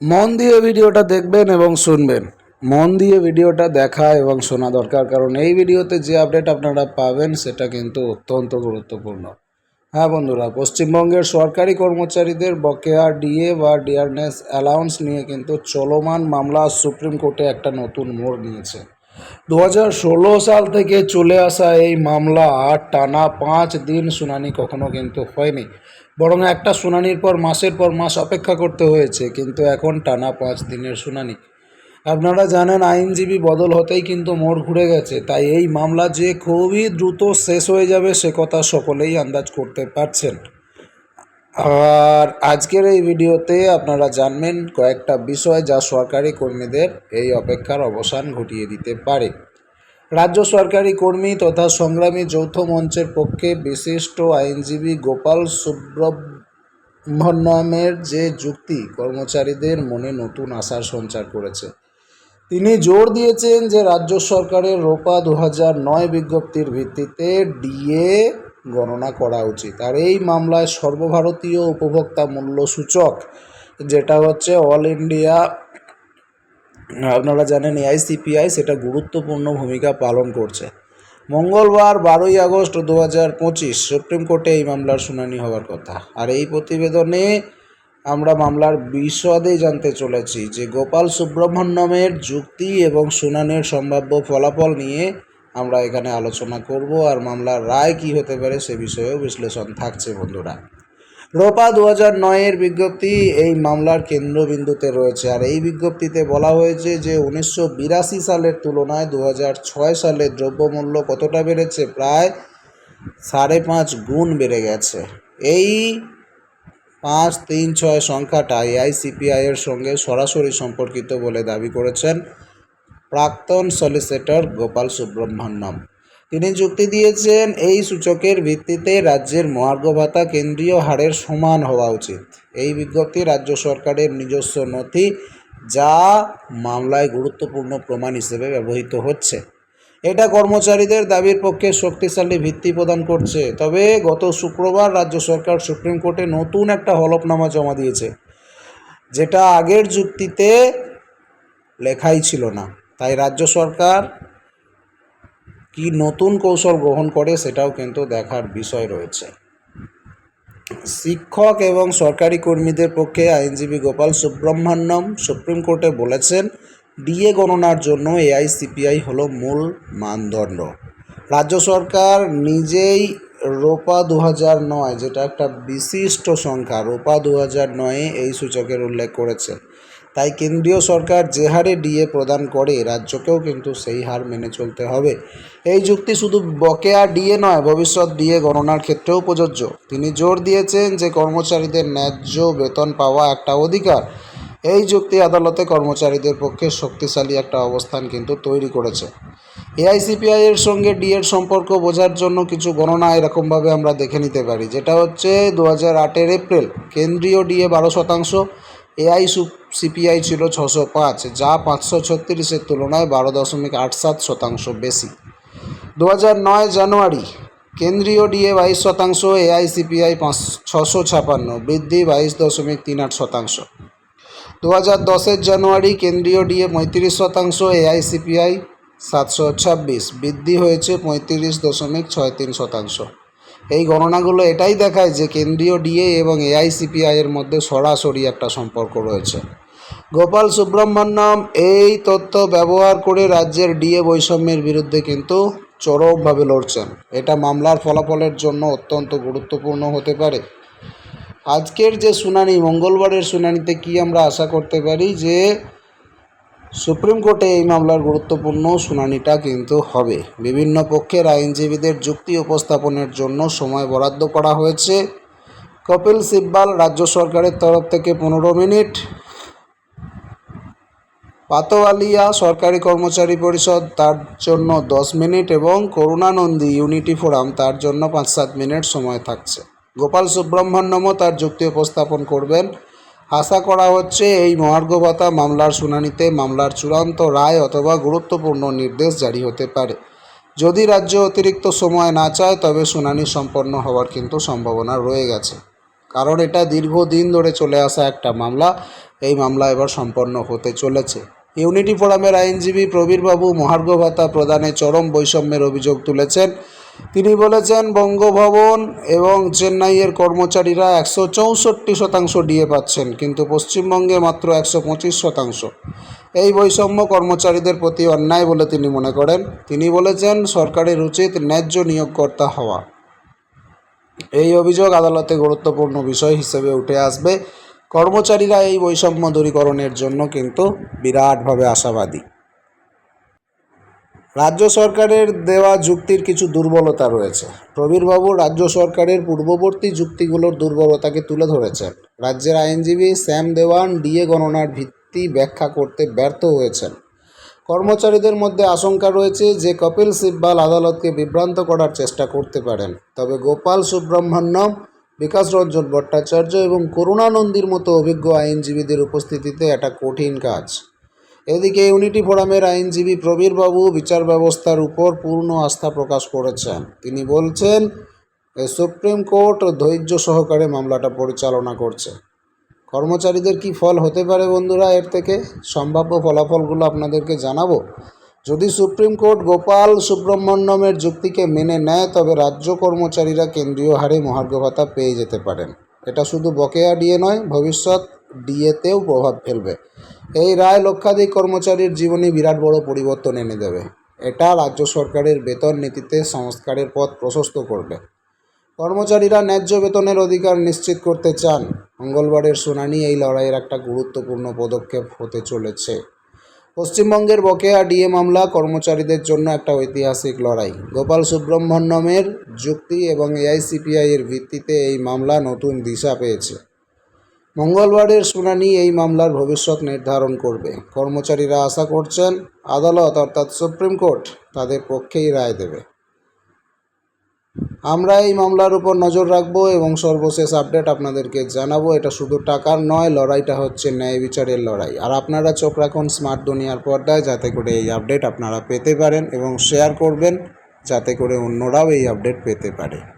মন দিয়ে ভিডিওটা দেখবেন এবং শুনবেন। মন দিয়ে ভিডিওটা দেখা এবং শোনা দরকার, কারণ এই ভিডিওতে যে আপডেট আপনারা পাবেন সেটা কিন্তু অত্যন্ত গুরুত্বপূর্ণ। হ্যাঁ বন্ধুরা, পশ্চিমবঙ্গের সরকারি কর্মচারীদের বকেয়া ডিএ বা ডিয়ারনেস অ্যালাউন্স নিয়ে কিন্তু চলমান মামলা সুপ্রিম কোর্টে একটা নতুন মোড় নিয়েছে। দু সাল থেকে চলে আসা এই মামলা টানা পাঁচ দিন শুনানি কখনো কিন্তু হয়নি। বরং একটা শুনানির পর, মাসের পর মাস অপেক্ষা করতে হয়েছে, কিন্তু এখন টানা পাঁচ দিনের শুনানি। আপনারা জানেন, আইনজীবী বদল হতেই কিন্তু মোড় ঘুরে গেছে, তাই এই মামলা যে খুবই দ্রুত শেষ হয়ে যাবে, সে কথা সকলেই আন্দাজ করতে পারছেন। আর আজকের এই ভিডিওতে আপনারা জানবেন কয়েকটা বিষয় যা সরকারি কর্মীদের এই অপেক্ষার অবসান ঘটিয়ে দিতে পারে। রাজ্য সরকারি কর্মী তথা সংগ্রামী যৌথ মঞ্চের পক্ষে বিশিষ্ট আইনজীবী গোপাল সুব্রহ্মণ্যমের যে যুক্তি কর্মচারীদের মনে নতুন আশার সঞ্চার করেছে। তিনি জোর দিয়েছেন যে রাজ্য সরকারের রোপা দু নয় বিজ্ঞপ্তির ভিত্তিতে ডিএ গণনা করা উচিত। আর এই মামলায় সর্বভারতীয় উপভোক্তা মূল্য সূচক যেটা হচ্ছে অল ইন্ডিয়া আপনারা জানেন এআইসিপিআই সেটা গুরুত্বপূর্ণ ভূমিকা পালন করছে। মঙ্গলবার বারোই আগস্ট দু হাজার পঁচিশ সুপ্রিম কোর্টে এই মামলার শুনানি হওয়ার কথা। আর এই প্রতিবেদনে আমরা মামলার বিশদে জানতে চলেছি যে গোপাল সুব্রহ্মণ্যমের যুক্তি এবং শুনানির সম্ভাব্য ফলাফল নিয়ে আমরা এখানে আলোচনা করব আর মামলার রায় কি হতে পারে সে বিষয়েও বিশ্লেষণ থাকছে বন্ধুরা। রোপা দু হাজার নয়ের বিজ্ঞপ্তি এই মামলার কেন্দ্রবিন্দুতে রয়েছে। আর এই বিজ্ঞপ্তিতে বলা হয়েছে যে, উনিশশো বিরাশি সালের তুলনায় দু হাজার ছয় সালে দ্রব্যমূল্য কতটা বেড়েছে? প্রায় সাড়ে পাঁচ গুণ বেড়ে গেছে। এই পাঁচ তিন ছয় সংখ্যাটা এআইসিপিআই এর সঙ্গে সরাসরি সম্পর্কিত বলে দাবি করেছেন প্রাক্তন সলিসিটর গোপাল সুব্রহ্মণ্যম। তিনি যুক্তি দিয়েছেন, এই সূচকের ভিত্তিতে রাজ্যের মহার্ঘ ভাতা কেন্দ্রীয় হারের সমান হওয়া উচিত। এই বিজ্ঞপ্তি রাজ্য সরকারের নিজস্ব নথি, যা মামলায় গুরুত্বপূর্ণ প্রমাণ হিসেবে ব্যবহৃত হচ্ছে। এটা কর্মচারীদের দাবির পক্ষে শক্তিশালী ভিত্তি প্রদান করছে। তবে গত শুক্রবার রাজ্য সরকার সুপ্রিম কোর্টে নতুন একটা হলফনামা জমা দিয়েছে, যেটা আগের যুক্তিতে লেখাই ছিল না। তাই রাজ্য সরকার কি নতুন কৌশল গ্রহণ করে সেটাও কিন্তু দেখার বিষয় রয়েছে। শিক্ষক এবং সরকারি কর্মীদের পক্ষে আইনজীবী গোপাল সুব্রহ্মণ্যম সুপ্রিম কোর্টে বলেছেন, ডিএ গণনার জন্য এআইসিপিআই হলো মূল মানদণ্ড। রাজ্য সরকার নিজেই রোপা দু হাজার নয়, যেটা একটা বিশিষ্ট সংখ্যা, রোপা দু হাজার নয়ে এই সূচকের উল্লেখ করেছে। তাই কেন্দ্রীয় সরকার যে হারে ডিএ প্রদান করে, রাজ্যকেও কিন্তু সেই হার মেনে চলতে হবে। এই যুক্তি শুধু বকেয়া ডিএ নয়, ভবিষ্যৎ ডিএ গণনার ক্ষেত্রেও প্রযোজ্য। তিনি জোর দিয়েছেন যে কর্মচারীদের ন্যায্য বেতন পাওয়া একটা অধিকার। এই যুক্তি আদালতে কর্মচারীদের পক্ষে শক্তিশালী একটা অবস্থান কিন্তু তৈরি করেছে। এআইসিপিআই এর সঙ্গে ডিএর সম্পর্ক বোঝার জন্য কিছু গণনা এরকমভাবে আমরা দেখে নিতে পারি। যেটা হচ্ছে দু হাজার আটের এপ্রিল, কেন্দ্রীয় ডিএ বারো শতাংশ এআই সিপিআই ছিল ছশো পাঁচ, যা পাঁচশো ছত্রিশের তুলনায় বারো দশমিক আট সাত শতাংশ বেশি। দু নয় জানুয়ারি, কেন্দ্রীয় ডিএ বাইশ শতাংশ এআইসিপিআই পাঁচ, ছশো ছাপান্ন, বৃদ্ধি বাইশ দশমিক তিন আট শতাংশ। দু হাজার দশের জানুয়ারি, কেন্দ্রীয় ডিএ পঁয়ত্রিশ শতাংশ এআইসিপিআই সাতশো ছাব্বিশ, বৃদ্ধি হয়েছে পঁয়ত্রিশ দশমিক ছয় তিন শতাংশ। এই গণনাগুলো এটাই দেখায় যে কেন্দ্রীয় ডিএ এবং এআইসিপিআই এর মধ্যে সরাসরি একটা সম্পর্ক রয়েছে। গোপাল সুব্রহ্মণ্যম, এই তথ্য ব্যবহার করে রাজ্যের ডিএ বৈষম্যের বিরুদ্ধে কিন্তু চরমভাবে লড়ছেন। এটা মামলার ফলাফলের জন্য অত্যন্ত গুরুত্বপূর্ণ হতে পারে। আজকের যে শুনানি, মঙ্গলবারের শুনানিতে কি আমরা আশা করতে পারি যে সুপ্রিম কোর্টে এই মামলার গুরুত্বপূর্ণ শুনানিটা কিন্তু হবে। বিভিন্ন পক্ষের আইনজীবীদের যুক্তি উপস্থাপনের জন্য সময় বরাদ্দ করা হয়েছে। কপিল সিব্বাল রাজ্য সরকারের তরফ থেকে পনেরো মিনিট। পাতোয়ালিয়া সরকারি কর্মচারী পরিষদ তার জন্য দশ মিনিট এবং করুণানন্দী ইউনিটি ফোরাম তার জন্য পাঁচ সাত মিনিট সময় থাকছে। গোপাল সুব্রহ্মণ্যমও তার যুক্তি উপস্থাপন করবেন। আশা করা হচ্ছে এই মহার্ঘ ভাতা মামলার শুনানিতে মামলার চূড়ান্ত রায় অথবা গুরুত্বপূর্ণ নির্দেশ জারি হতে পারে। যদি রাজ্য অতিরিক্ত সময় না চায়, তবে শুনানি সম্পন্ন হওয়ার কিন্তু সম্ভাবনা রয়ে গেছে। কারণ এটা দীর্ঘদিন ধরে চলে আসা একটা মামলা। এই মামলা এবার সম্পন্ন হতে চলেছে। ইউনিটি ফোরামের আইনজীবী প্রবীরবাবু মহার্ঘ ভাতা প্রদানে চরম বৈষম্যের অভিযোগ তুলেছেন। তিনি বলেছেন, বঙ্গভবন এবং চেন্নাইয়ের কর্মচারীরা একশো চৌষট্টি শতাংশ ডিএ পাচ্ছেন, কিন্তু পশ্চিমবঙ্গে মাত্র একশো পঁচিশ শতাংশ। এই বৈষম্য কর্মচারীদের প্রতি অন্যায় বলে তিনি মনে করেন। তিনি বলেছেন, সরকারের উচিত ন্যায্য নিয়োগকর্তা হওয়া। এই অভিযোগ আদালতে গুরুত্বপূর্ণ বিষয় হিসেবে উঠে আসবে। কর্মচারীরা এই বৈষম্য দূরীকরণের জন্য কিন্তু বিরাটভাবে আশাবাদী। রাজ্য সরকারের দেওয়া যুক্তির কিছু দুর্বলতা রয়েছে। প্রবীরবাবু, রাজ্য সরকারের পূর্ববর্তী যুক্তিগুলোর দুর্বলতাকে তুলে ধরেছেন। রাজ্যের আইনজীবী শ্যাম দেওয়ান ডিএ গণনার ভিত্তি ব্যাখ্যা করতে ব্যর্থ হয়েছেন। কর্মচারীদের মধ্যে আশঙ্কা রয়েছে যে কপিল সিব্বাল আদালতকে বিভ্রান্ত করার চেষ্টা করতে পারেন। তবে গোপাল সুব্রহ্মণ্যম বিকাশ রঞ্জন ভট্টাচার্য এবং করুণানন্দীর মতো অভিজ্ঞ আইনজীবীদের উপস্থিতিতে এটা কঠিন কাজ। এদিকে ইউনিটি ফোরামের আইনজীবী প্রবীরবাবু বিচার ব্যবস্থার উপর পূর্ণ আস্থা প্রকাশ করেছেন। তিনি বলছেন সুপ্রিম কোর্ট ধৈর্য সহকারে মামলাটা পরিচালনা করছে। কর্মচারীদের কি ফল হতে পারে বন্ধুরা এর থেকে? সম্ভাব্য ফলাফলগুলো আপনাদেরকে জানাব। যদি সুপ্রিম কোর্ট গোপাল সুব্রহ্মণ্যমের যুক্তিকে মেনে নেয়, তবে রাজ্য কর্মচারীরা কেন্দ্রীয় হারে মহার্ঘ ভাতা পেয়ে যেতে পারেন। এটা শুধু বকেয়া ডিএ নয়, ভবিষ্যৎ ডিএতেও প্রভাব ফেলবে। এই রায় লক্ষাধিক কর্মচারীর জীবনে বিরাট বড় পরিবর্তন এনে দেবে। এটা রাজ্য সরকারের বেতন নীতিতে সংস্কারের পথ প্রশস্ত করবে। কর্মচারীরা ন্যায্য বেতনের অধিকার নিশ্চিত করতে চান। মঙ্গলবারের শুনানি এই লড়াইয়ের একটা গুরুত্বপূর্ণ পদক্ষেপ হতে চলেছে। পশ্চিমবঙ্গের বকেয়া ডিএ মামলা কর্মচারীদের জন্য একটা ঐতিহাসিক লড়াই। গোপাল সুব্রহ্মণ্যমের যুক্তি এবং এআইসিপিআই এর ভিত্তিতে এই মামলা নতুন দিশা পেয়েছে। মঙ্গলবারের শুনানি এই মামলার ভবিষ্যৎ নির্ধারণ করবে। কর্মচারীরা আশা করছেন আদালত অর্থাৎ সুপ্রিম কোর্ট তাদের পক্ষেই রায় দেবে। আমরা এই মামলার উপর নজর রাখব এবং সর্বশেষ আপডেট আপনাদেরকে জানাব। এটা শুধু টাকার নয়, লড়াইটা হচ্ছে ন্যায় বিচারের লড়াই। আর আপনারা চোখ রাখুন স্মার্ট দুনিয়ার পর্দায়, যাতে করে এই আপডেট আপনারা পেতে পারেন এবং শেয়ার করবেন, যাতে করে অন্যরাও এই আপডেট পেতে পারে।